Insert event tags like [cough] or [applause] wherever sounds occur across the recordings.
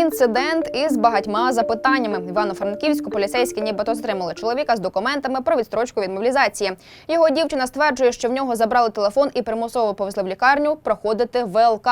Інцидент із багатьма запитаннями. Івано-Франківську поліцейські нібито затримали чоловіка з документами про відстрочку від мобілізації. Його дівчина стверджує, що в нього забрали телефон і примусово повезли в лікарню проходити ВЛК.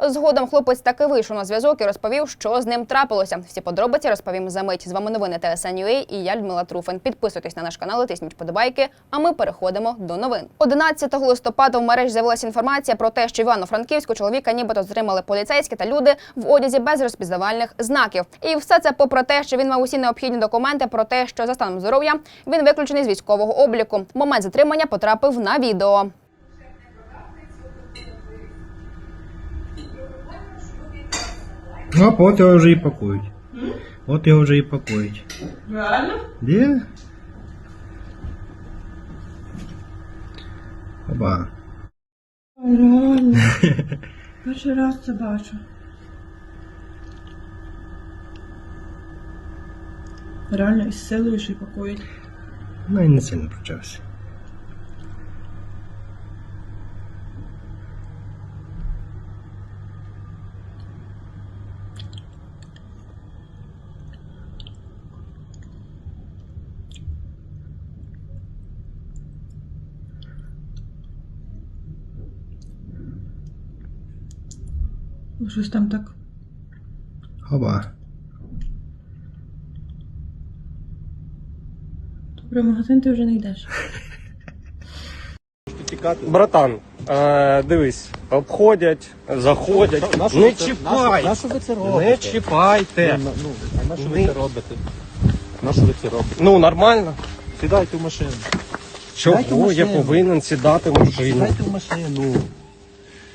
Згодом хлопець таки вийшов на зв'язок і розповів, що з ним трапилося. Всі подробиці розповім за мить. З вами новини ТСН.UA і я Людмила Труфен. Підписуйтесь на наш канал, і тисніть вподобайки. А ми переходимо до новин. 11 листопада в мережі з'явилася інформація про те, що Івано-Франківську чоловіка нібито затримали поліцейські та люди в одязі без розпізнавальних знаків. І все це попри те, що він мав усі необхідні документи про те, що за станом здоров'я він виключений з військового обліку. Момент затримання потрапив на відео. Ну, от його вже і пакують. От його вже і пакують. Реально? Де? Оба. Реально. [laughs] Перший раз це бачу. Реально із силою ще й пакують. Ну і не сильно почався. Ну, щось там так. Оба. В магазин ти вже не йдеш. Братан, е, дивись, обходять, заходять. На не ви це- чіпай! на що- ви це робите? Не чіпайте! Ну, ну, а на що ви це робите? На що ви це робите? Ну, нормально. Сідайте в машину. Чого Сідайте в я машину. повинен сідати в машину? Сідайте в машину.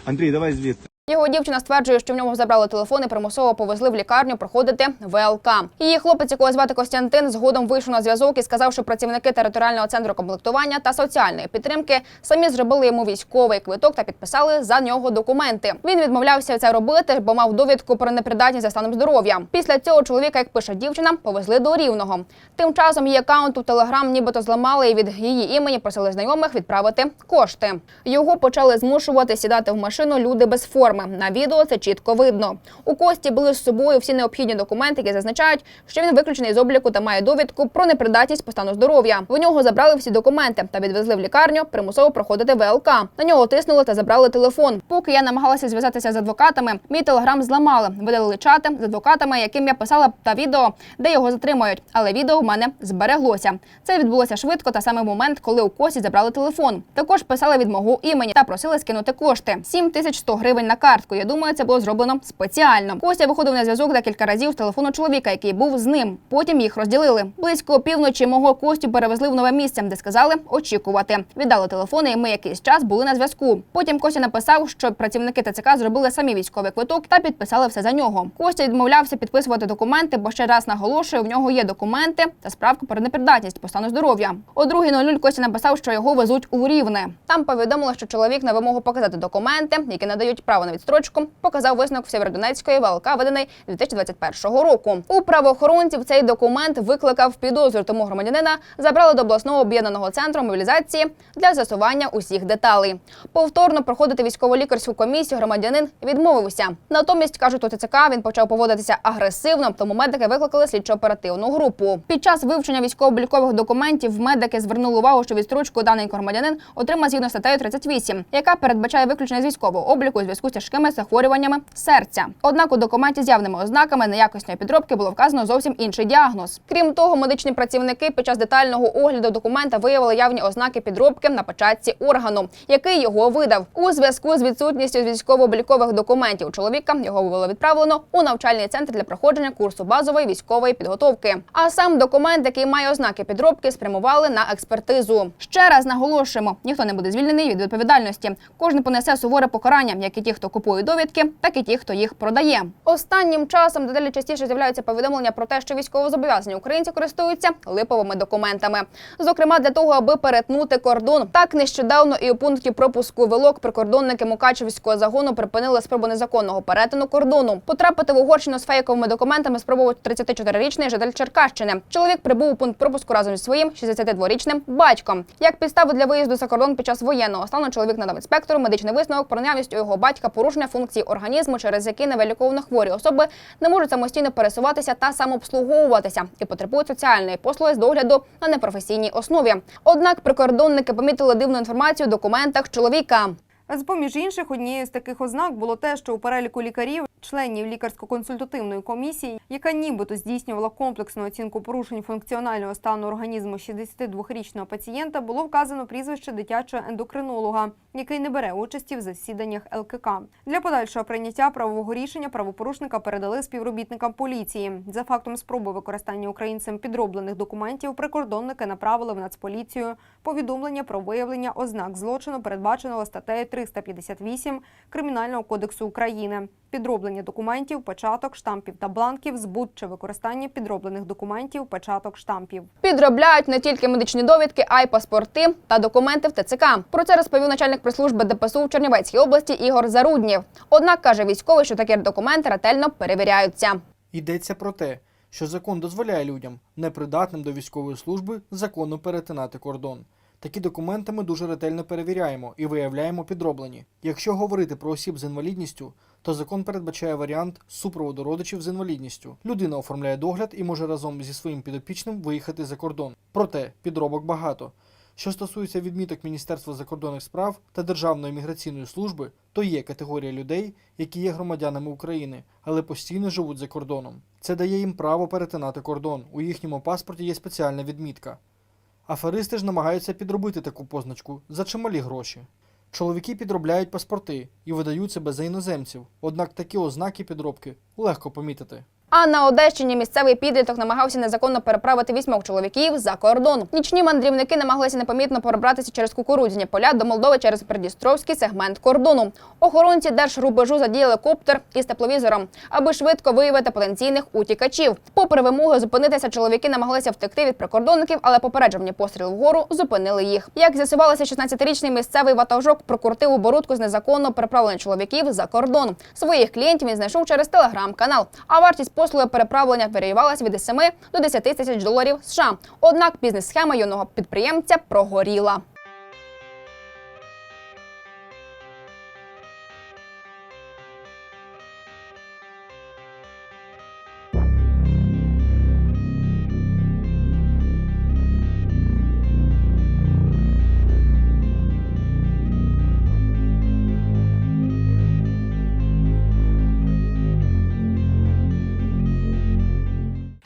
Андрій, давай звідти. Його дівчина стверджує, що в нього забрали телефон і примусово повезли в лікарню проходити ВЛК. Її хлопець, якого звати Костянтин, згодом вийшов на зв'язок і сказав, що працівники територіального центру комплектування та соціальної підтримки самі зробили йому військовий квиток та підписали за нього документи. Він відмовлявся це робити, бо мав довідку про непридатність за станом здоров'я. Після цього чоловіка, як пише дівчина, повезли до рівного. Тим часом її акаунт у Телеграм нібито зламали і від її імені просили знайомих відправити кошти. Його почали змушувати сідати в машину люди без форми. На відео це чітко видно. У Кості були з собою всі необхідні документи, які зазначають, що він виключений з обліку та має довідку про непридатність по стану здоров'я. В нього забрали всі документи та відвезли в лікарню примусово проходити ВЛК. На нього тиснули та забрали телефон. Поки я намагалася зв'язатися з адвокатами, мій телеграм зламали, видалили чати з адвокатами, яким я писала та відео, де його затримують. Але відео в мене збереглося. Це відбулося швидко та саме в момент, коли у Кості забрали телефон. Також писали від мого імені та просили скинути кошти 7100 гривень на картку. Я думаю, це було зроблено спеціально. Костя виходив на зв'язок декілька разів з телефону чоловіка, який був з ним. Потім їх розділили. Близько опівночі мого Костю перевезли в нове місце, де сказали очікувати. Віддали телефони, і ми якийсь час були на зв'язку. Потім Костя написав, що працівники ТЦК зробили самі військовий квиток та підписали все за нього. Костя відмовлявся підписувати документи, бо ще раз наголошую, в нього є документи та справка про непридатність по стану здоров'я. О 2.00 Костя написав, що його везуть у Рівне. Там повідомили, що чоловік на вимогу показати документи, які надають право на відстрочку, показав висновок Сєвєродонецької ВЛК, виданий 2021 року. У правоохоронців цей документ викликав підозру, тому громадянина забрали до обласного об'єднаного центру мобілізації для з'ясування усіх деталей. Повторно проходити військово-лікарську комісію громадянин відмовився. Натомість кажуть, у ТЦК він почав поводитися агресивно, тому медики викликали слідчо-оперативну групу. Під час вивчення військово-облікових документів медики звернули увагу, що відстрочку даний громадянин отримав згідно статтею 38, яка передбачає виключення з військового обліку у зв'язку з тяжкими захворюваннями серця. Однак у документі з явними ознаками неякісної підробки було вказано зовсім інший діагноз. Крім того, медичні працівники під час детального огляду документа виявили явні ознаки підробки на початці органу, який його видав. У зв'язку з відсутністю військово-облікових документів чоловіка його було відправлено у навчальний центр для проходження курсу базової військової підготовки. А сам документ, який має ознаки підробки, спрямували на експертизу. Ще раз наголошуємо: ніхто не буде звільнений від відповідальності. Кожен понесе суворе покарання, як і ті, хто купує довідки, так і ті, хто їх продає. Останнім часом дедалі частіше з'являються повідомлення про те, що військовозобов'язані українці користуються липовими документами, зокрема для того, аби перетнути кордон. Так нещодавно і у пункті пропуску вилок прикордонники Мукачевського загону припинили спробу незаконного перетину кордону. Потрапити в Угорщину з фейковими документами спробував 34-річний житель Черкащини. Чоловік прибув у пункт пропуску разом зі своїм 62-річним батьком. Як підставу для виїзду за кордон під час воєнного стану чоловік надав інспектору медичний висновок про наявність у його батька порушення функцій організму, через які невиліковно хворі особи не можуть самостійно пересуватися та самообслуговуватися і потребують соціальної послуги з догляду на непрофесійній основі. Однак прикордонники помітили дивну інформацію в документах чоловіка. З поміж інших, однією з таких ознак було те, що у переліку лікарів, членів лікарсько-консультативної комісії, яка нібито здійснювала комплексну оцінку порушень функціонального стану організму 62-річного пацієнта, було вказано прізвище дитячого ендокринолога, який не бере участі в засіданнях ЛКК. Для подальшого прийняття правового рішення правопорушника передали співробітникам поліції. За фактом спроби використання українцем підроблених документів, прикордонники направили в Нацполіцію повідомлення про виявлення ознак злочину, передбаченого статтею 358 Кримінального кодексу України. Підроблення документів, початок, штампів та бланків, збут чи використання підроблених документів, початок, штампів. Підробляють не тільки медичні довідки, а й паспорти та документи в ТЦК. Про це розповів начальник прес-служби ДПСУ в Чернівецькій області Ігор Заруднєв. Однак каже військовий, що такі документи ретельно перевіряються. Йдеться про те, що закон дозволяє людям, непридатним до військової служби, законно перетинати кордон. Такі документи ми дуже ретельно перевіряємо і виявляємо підроблені. Якщо говорити про осіб з інвалідністю, то закон передбачає варіант супроводу родичів з інвалідністю. Людина оформляє догляд і може разом зі своїм підопічним виїхати за кордон. Проте підробок багато. Що стосується відміток Міністерства закордонних справ та Державної міграційної служби, то є категорія людей, які є громадянами України, але постійно живуть за кордоном. Це дає їм право перетинати кордон. У їхньому паспорті є спеціальна відмітка. Аферисти ж намагаються підробити таку позначку за чималі гроші. Чоловіки підробляють паспорти і видають себе за іноземців, однак такі ознаки підробки легко помітити. А на Одещині місцевий підліток намагався незаконно переправити вісьмох чоловіків за кордон. Нічні мандрівники намагалися непомітно перебратися через кукурудзяні поля до Молдови через Придністровський сегмент кордону. Охоронці держрубежу задіяли коптер із тепловізором, аби швидко виявити потенційних утікачів. Попри вимоги зупинитися, чоловіки намагалися втекти від прикордонників, але попереджені постріл вгору зупинили їх. Як з'ясувалося, 16-річний місцевий ватажок прокрутив оборудку з незаконно переправлених чоловіків за кордон. Своїх клієнтів він знайшов через телеграм-канал. А вартість послуги переправлення варіювалася від 7 до 10 тисяч доларів США. Однак бізнес-схема юного підприємця прогоріла.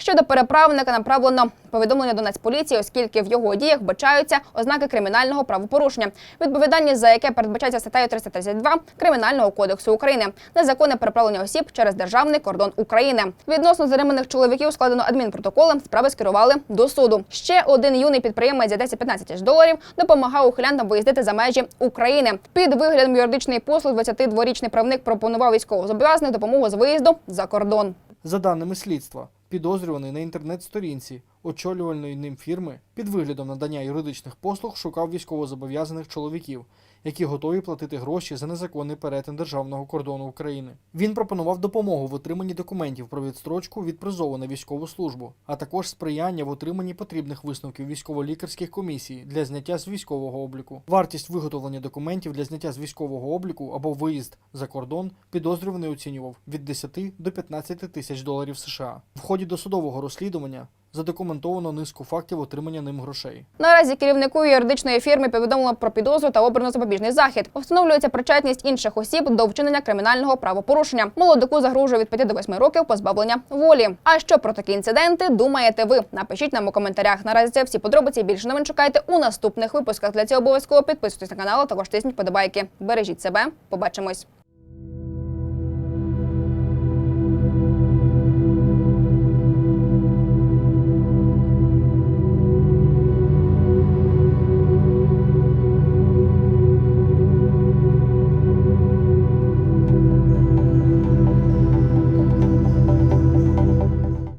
Щодо переправника направлено повідомлення до Нацполіції, оскільки в його діях бачаються ознаки кримінального правопорушення, відповідальність за яке передбачається статтею 332 Кримінального кодексу України, незаконне переправлення осіб через державний кордон України. Відносно затриманих чоловіків складено адмінпротоколи, справи скерували до суду. Ще один юний підприємець за 10-15 тисяч доларів допомагав ухилянтам виїздити за межі України. Під виглядом юридичної послуг 22-річний правник пропонував військовозобов'язаних допомогу з виїзду за кордон. За даними слідства, підозрюваний на інтернет-сторінці очолювальної ним фірми під виглядом надання юридичних послуг шукав військовозобов'язаних чоловіків, які готові платити гроші за незаконний перетин державного кордону України. Він пропонував допомогу в отриманні документів про відстрочку від призову на військову службу, а також сприяння в отриманні потрібних висновків військово-лікарських комісій для зняття з військового обліку. Вартість виготовлення документів для зняття з військового обліку або виїзд за кордон підозрюваний оцінював від 10 до 15 тисяч доларів США. В ході досудового розслідування задокументовано низку фактів отримання ним грошей. Наразі керівнику юридичної фірми повідомлено про підозру та обрано запобіжний захід. Встановлюється причетність інших осіб до вчинення кримінального правопорушення. Молодику загрожує від 5 до 8 років позбавлення волі. А що про такі інциденти думаєте ви? Напишіть нам у коментарях. Наразі це всі подробиці. Більше новин чекайте у наступних випусках. Для цього обов'язково підписуйтесь на канал, а також тисніть подобайки. Бережіть себе. Побачимось.